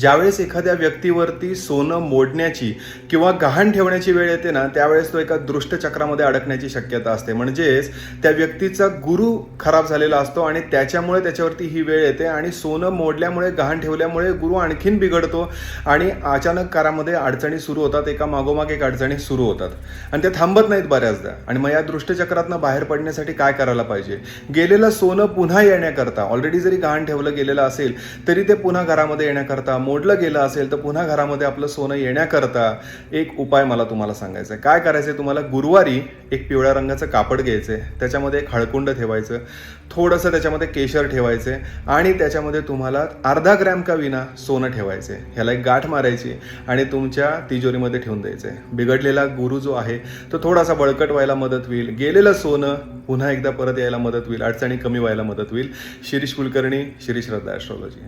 ज्यावेळेस एखाद्या व्यक्तीवरती सोनं मोडण्याची किंवा गहाण ठेवण्याची वेळ येते ना त्यावेळेस तो एका दृष्ट चक्रामध्ये अडकण्याची शक्यता असते. म्हणजेच त्या व्यक्तीचा गुरु खराब झालेला असतो आणि त्याच्यामुळे त्याच्यावरती ही वेळ येते आणि सोनं मोडल्यामुळे गहाण ठेवल्यामुळे गुरु आणखीन बिघडतो आणि अचानक कारामध्ये अडचणी सुरू होतात एका मागोमाग एक अडचणी सुरू होतात. आणि त्या थांबत नाहीत बऱ्याचदा. आणि मग या दृष्टचक्रातनं बाहेर पडण्यासाठी काय करायला पाहिजे? गेलेलं सोनं पुन्हा येण्याकरता ऑलरेडी जरी गहाण ठेवलं गेलेलं असेल तरी ते पुन्हा घरामध्ये येण्याकरता मोडलं गेलं असेल तर पुन्हा घरामध्ये आपलं सोनं येण्याकरता एक उपाय मला तुम्हाला सांगायचा आहे. काय करायचं आहे तुम्हाला? गुरुवारी एक पिवळ्या रंगाचं कापड घ्यायचं आहे त्याच्यामध्ये एक हळकुंड ठेवायचं. थोडंसं त्याच्यामध्ये केशर ठेवायचं. आहे आणि त्याच्यामध्ये तुम्हाला अर्धा ग्रॅम का विना सोनं ठेवायचं आहे ह्याला एक गाठ मारायची आणि तुमच्या तिजोरीमध्ये ठेवून द्यायचं आहे बिघडलेला गुरु जो आहे तो थोडासा बळकट व्हायला मदत होईल. गेलेलं सोनं पुन्हा एकदा परत यायला मदत होईल. अडचणी कमी व्हायला मदत होईल. शिरीष कुलकर्णी श्री श्रद्धा ॲस्ट्रॉलॉजी